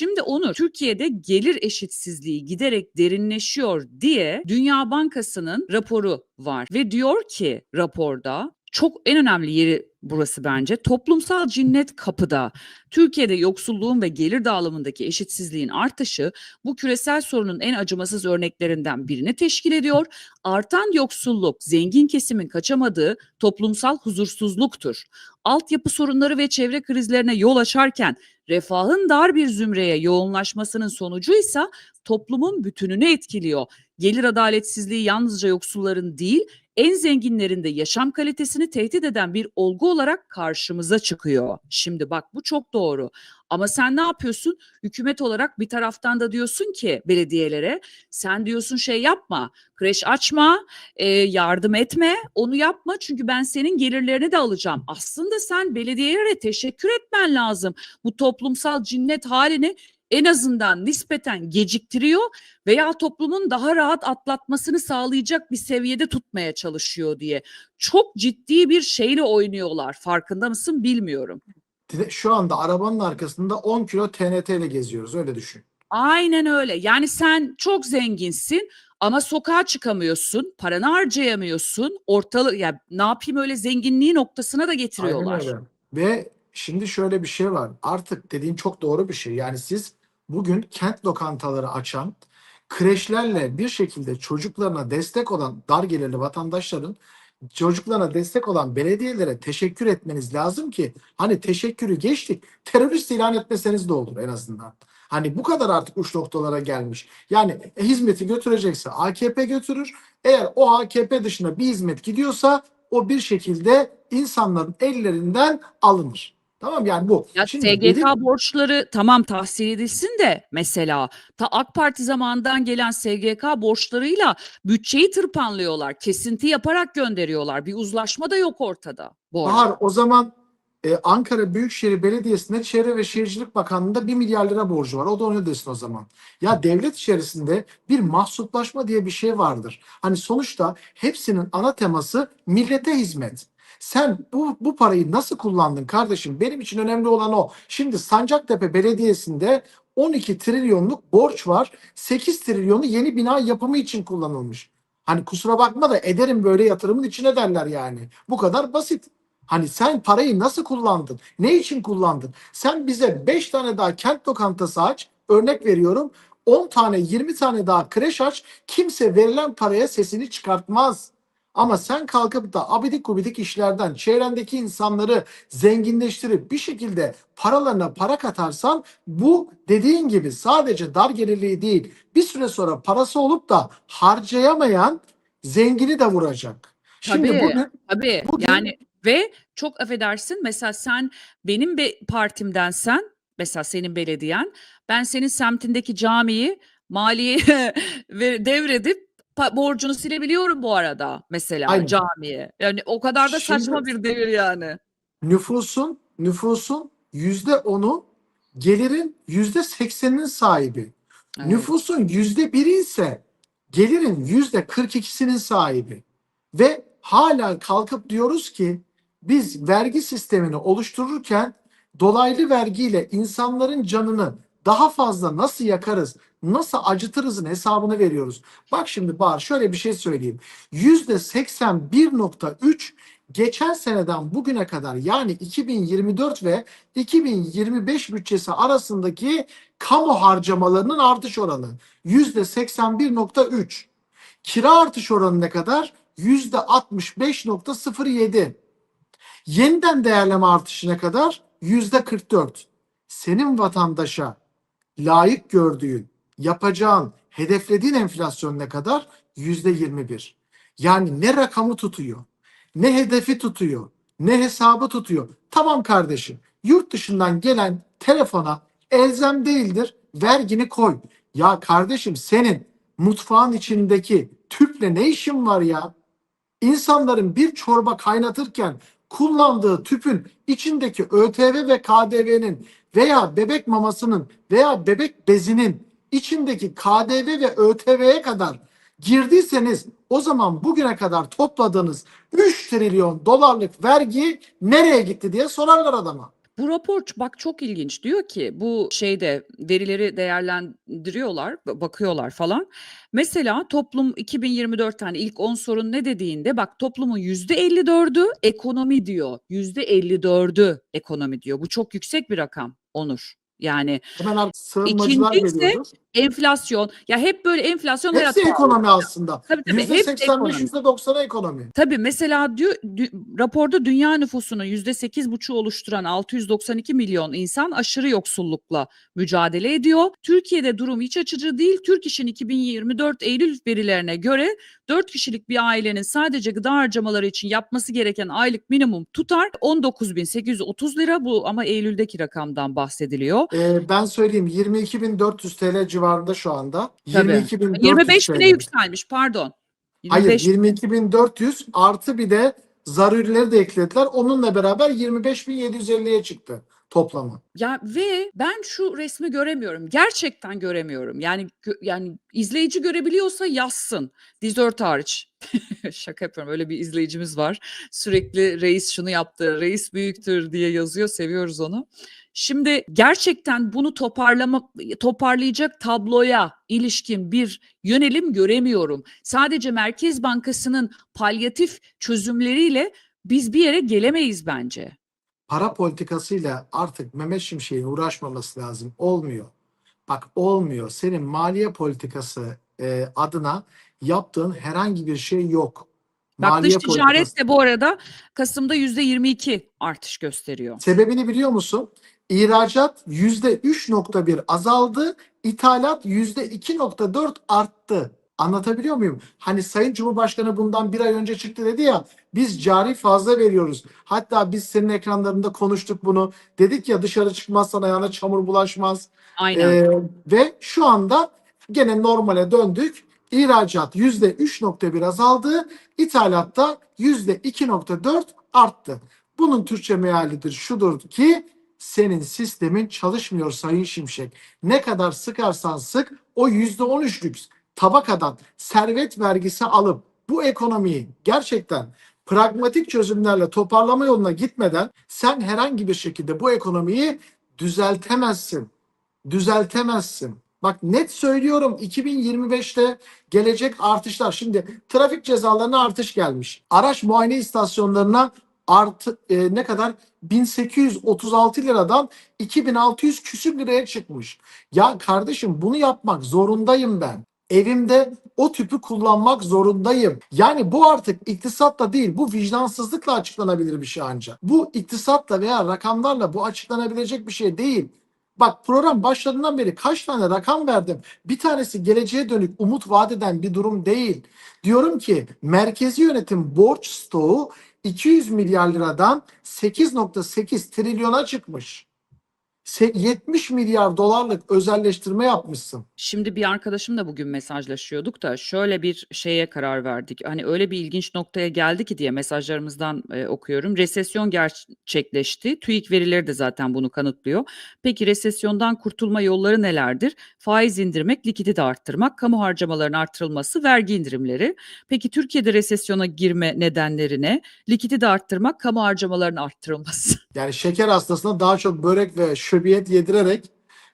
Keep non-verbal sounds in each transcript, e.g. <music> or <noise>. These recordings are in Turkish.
Şimdi Onur, Türkiye'de gelir eşitsizliği giderek derinleşiyor diye Dünya Bankası'nın raporu var ve diyor ki raporda çok en önemli yeri burası bence. Toplumsal cinnet kapıda. Türkiye'de yoksulluğun ve gelir dağılımındaki eşitsizliğin artışı bu küresel sorunun en acımasız örneklerinden birini teşkil ediyor. Artan yoksulluk zengin kesimin kaçamadığı toplumsal huzursuzluktur. Altyapı sorunları ve çevre krizlerine yol açarken refahın dar bir zümreye yoğunlaşmasının sonucu ise toplumun bütününü etkiliyor. Gelir adaletsizliği yalnızca yoksulların değil, en zenginlerin de yaşam kalitesini tehdit eden bir olgu olarak karşımıza çıkıyor. Şimdi bak bu çok doğru. Ama sen ne yapıyorsun? Hükümet olarak bir taraftan da diyorsun ki belediyelere sen diyorsun şey yapma, kreş açma, e, yardım etme, onu yapma çünkü ben senin gelirlerini de alacağım. Aslında sen belediyelere teşekkür etmen lazım. Bu toplumsal cinnet halini en azından nispeten geciktiriyor veya toplumun daha rahat atlatmasını sağlayacak bir seviyede tutmaya çalışıyor diye. Çok ciddi bir şeyle oynuyorlar. Farkında mısın bilmiyorum. Şu anda arabanın arkasında 10 kilo TNT ile geziyoruz öyle düşün. Aynen öyle. Yani sen çok zenginsin ama sokağa çıkamıyorsun, paranı harcayamıyorsun. Ortalık ya ne yapayım öyle zenginliği noktasına da getiriyorlar. Aynen öyle. Ve şimdi şöyle bir şey var. Artık dediğin çok doğru bir şey. Yani siz bugün kent lokantaları açan, kreşlerle bir şekilde çocuklarına destek olan dar gelirli vatandaşların çocuklarına destek olan belediyelere teşekkür etmeniz lazım ki hani teşekkürü geçtik terörist ilan etmeseniz de olur en azından. Hani bu kadar artık uç noktalara gelmiş. Yani e, hizmeti götürecekse AKP götürür. Eğer o AKP dışında bir hizmet gidiyorsa o bir şekilde insanların ellerinden alınır. Tamam yani bu. Ya Şimdi SGK dedim- borçları tamam tahsil edilsin de mesela ta AK Parti zamanından gelen SGK borçlarıyla bütçeyi tırpanlıyorlar. Kesinti yaparak gönderiyorlar. Bir uzlaşma da yok ortada. Bu arada. Bahar o zaman e, Ankara Büyükşehir Belediyesi'nde Çevre ve Şehircilik Bakanlığı'nda 1 milyar lira borcu var. O da onu ödesin o zaman. Ya devlet içerisinde bir mahsuplaşma diye bir şey vardır. Hani sonuçta hepsinin ana teması millete hizmet. Sen bu, bu parayı nasıl kullandın kardeşim? Benim için önemli olan o. Şimdi Sancaktepe Belediyesi'nde 12 trilyonluk borç var. 8 trilyonu yeni bina yapımı için kullanılmış. Hani kusura bakma da ederim böyle yatırımın içine derler yani. Bu kadar basit. Hani sen parayı nasıl kullandın? Ne için kullandın? Sen bize 5 tane daha kent lokantası aç. Örnek veriyorum. 10 tane 20 tane daha kreş aç. Kimse verilen paraya sesini çıkartmaz. Ama sen kalkıp da abidik gubidik işlerden çevrendeki insanları zenginleştirip bir şekilde paralarına para katarsan bu dediğin gibi sadece dar gelirliği değil bir süre sonra parası olup da harcayamayan zengini de vuracak. Şimdi Tabii. bugün Tabii Bugün- yani ve çok affedersin mesela sen benim be partimdensen mesela senin belediyen ben senin semtindeki camiyi maliye <laughs> ve devredip borcunu silebiliyorum bu arada mesela Aynen. camiye. Yani o kadar da saçma Şimdi- bir devir yani. nüfusun nüfusun yüzde onu gelirin yüzde sekseninin sahibi. Evet. Nüfusun yüzde biri ise gelirin yüzde kırk ikisinin sahibi. Ve hala kalkıp diyoruz ki biz vergi sistemini oluştururken dolaylı vergiyle insanların canını daha fazla nasıl yakarız, nasıl acıtırızın hesabını veriyoruz. Bak şimdi Bahar şöyle bir şey söyleyeyim. Yüzde 81.3 geçen seneden bugüne kadar yani 2024 ve 2025 bütçesi arasındaki kamu harcamalarının artış oranı yüzde 81.3. Kira artış oranı ne kadar? Yüzde 65.07. Yeniden değerleme artışı ne kadar? Yüzde 44. Senin vatandaşa layık gördüğün, yapacağın, hedeflediğin enflasyon ne kadar? Yüzde 21. Yani ne rakamı tutuyor, ne hedefi tutuyor, ne hesabı tutuyor. Tamam kardeşim, yurt dışından gelen telefona elzem değildir, vergini koy. Ya kardeşim senin mutfağın içindeki tüple ne işin var ya? İnsanların bir çorba kaynatırken kullandığı tüpün içindeki ÖTV ve KDV'nin veya bebek mamasının veya bebek bezinin içindeki KDV ve ÖTV'ye kadar girdiyseniz o zaman bugüne kadar topladığınız 3 trilyon dolarlık vergi nereye gitti diye sorarlar adama. Bu rapor bak çok ilginç. Diyor ki bu şeyde verileri değerlendiriyorlar, ba- bakıyorlar falan. Mesela toplum 2024 tane ilk 10 sorun ne dediğinde bak toplumun %54'ü ekonomi diyor. %54'ü ekonomi diyor. Bu çok yüksek bir rakam Onur. Yani Hemen ar- sığınmacılar İkinci ise geliyordur. enflasyon ya hep böyle enflasyon Hepsi ekonomi aslında. Tabii tabii 85, ekonomi. yüzde 90'a ekonomi. Tabii mesela diyor, dü- raporda dünya nüfusunun yüzde sekiz buçuğu oluşturan 692 milyon insan aşırı yoksullukla mücadele ediyor. Türkiye'de durum iç açıcı değil. Türk İş'in 2024 Eylül verilerine göre 4 kişilik bir ailenin sadece gıda harcamaları için yapması gereken aylık minimum tutar 19.830 lira bu ama Eylül'deki rakamdan bahsediliyor. Ee, ben söyleyeyim 22.400 TL civarında şu anda. Tabii. 22.400 25 TL. bine yükselmiş pardon. Hayır 25 22.400 artı bir de zarurileri de eklediler. Onunla beraber 25.750'ye çıktı toplamı. Ya ve ben şu resmi göremiyorum. Gerçekten göremiyorum. Yani gö- yani izleyici görebiliyorsa yazsın. Dizört hariç. <laughs> Şaka yapıyorum. Öyle bir izleyicimiz var. Sürekli reis şunu yaptı, reis büyüktür diye yazıyor. Seviyoruz onu. Şimdi gerçekten bunu toparlama toparlayacak tabloya ilişkin bir yönelim göremiyorum. Sadece Merkez Bankası'nın palyatif çözümleriyle biz bir yere gelemeyiz bence. Para politikasıyla artık Mehmet Şimşek'in uğraşmaması lazım. Olmuyor. Bak olmuyor. Senin maliye politikası e, adına yaptığın herhangi bir şey yok. Bak dış politikası- ticaret de bu arada Kasım'da %22 artış gösteriyor. Sebebini biliyor musun? İhracat %3.1 azaldı, ithalat %2.4 arttı. Anlatabiliyor muyum? Hani Sayın Cumhurbaşkanı bundan bir ay önce çıktı dedi ya, biz cari fazla veriyoruz. Hatta biz senin ekranlarında konuştuk bunu. Dedik ya dışarı çıkmazsan ayağına çamur bulaşmaz. Aynen. Ee, ve şu anda gene normale döndük. İhracat %3.1 azaldı, ithalatta %2.4 arttı. Bunun Türkçe mealidir şudur ki senin sistemin çalışmıyor Sayın Şimşek. Ne kadar sıkarsan sık o %13'lük tabakadan servet vergisi alıp bu ekonomiyi gerçekten pragmatik çözümlerle toparlama yoluna gitmeden sen herhangi bir şekilde bu ekonomiyi düzeltemezsin. Düzeltemezsin. Bak net söylüyorum 2025'te gelecek artışlar. Şimdi trafik cezalarına artış gelmiş. Araç muayene istasyonlarına artı e, ne kadar 1836 liradan 2600 küsür liraya çıkmış. Ya kardeşim bunu yapmak zorundayım ben. Evimde o tüpü kullanmak zorundayım. Yani bu artık iktisatla değil, bu vicdansızlıkla açıklanabilir bir şey ancak. Bu iktisatla veya rakamlarla bu açıklanabilecek bir şey değil. Bak program başladığından beri kaç tane rakam verdim. Bir tanesi geleceğe dönük umut vaat eden bir durum değil. Diyorum ki merkezi yönetim borç stoğu 200 milyar liradan 8.8 trilyona çıkmış. Se- 70 milyar dolarlık özelleştirme yapmışsın. Şimdi bir arkadaşımla bugün mesajlaşıyorduk da şöyle bir şeye karar verdik. Hani öyle bir ilginç noktaya geldi ki diye mesajlarımızdan e, okuyorum. Resesyon gerçekleşti. TÜİK verileri de zaten bunu kanıtlıyor. Peki resesyondan kurtulma yolları nelerdir? Faiz indirmek, likidite arttırmak, kamu harcamalarının artırılması, vergi indirimleri. Peki Türkiye'de resesyona girme nedenleri ne? Likidite arttırmak, kamu harcamalarının arttırılması. Yani şeker hastasına daha çok börek ve şöbiyet yedirerek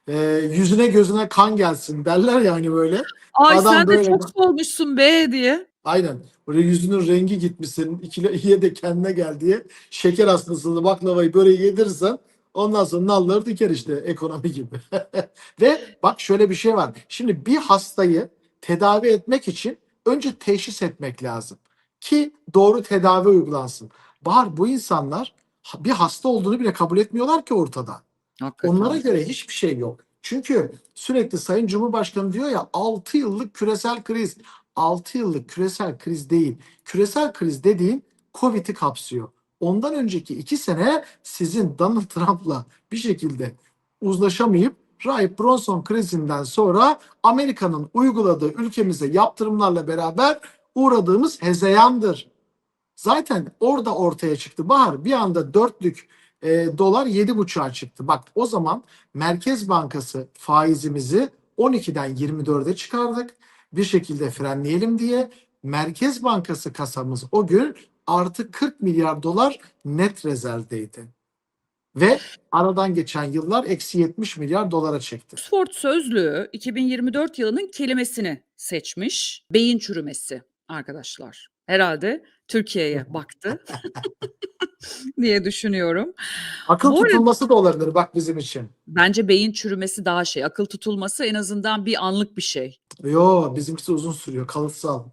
e, yüzüne gözüne kan gelsin derler ya hani böyle. Ay Adam sen de böyle- çok solmuşsun be diye. Aynen. Böyle yüzünün rengi gitmiş senin. İkile <laughs> iyiye de kendine gel diye. Şeker hastasını baklavayı böreği yedirirsen ondan sonra nalları diker işte ekonomi gibi. <laughs> Ve bak şöyle bir şey var. Şimdi bir hastayı tedavi etmek için önce teşhis etmek lazım. Ki doğru tedavi uygulansın. Bahar bu insanlar bir hasta olduğunu bile kabul etmiyorlar ki ortada. Hakikaten. Onlara göre hiçbir şey yok. Çünkü sürekli Sayın Cumhurbaşkanı diyor ya 6 yıllık küresel kriz. 6 yıllık küresel kriz değil. Küresel kriz dediğin Covid'i kapsıyor. Ondan önceki 2 sene sizin Donald <laughs> Trump'la bir şekilde uzlaşamayıp Rahip Bronson krizinden sonra Amerika'nın uyguladığı ülkemize yaptırımlarla beraber uğradığımız hezeyandır. Zaten orada ortaya çıktı. Bahar bir anda dörtlük e, dolar yedi buçuğa çıktı. Bak o zaman Merkez Bankası faizimizi 12'den 24'e çıkardık. Bir şekilde frenleyelim diye Merkez Bankası kasamız o gün artı 40 milyar dolar net rezervdeydi. Ve aradan geçen yıllar eksi 70 milyar dolara çekti. Oxford Sözlüğü 2024 yılının kelimesini seçmiş. Beyin çürümesi arkadaşlar. Herhalde Türkiye'ye baktı <laughs> <laughs> diye düşünüyorum. Akıl Bu arada- tutulması da olabilir bak bizim için. Bence beyin çürümesi daha şey. Akıl tutulması en azından bir anlık bir şey. Yo bizimkisi uzun sürüyor kalıtsal.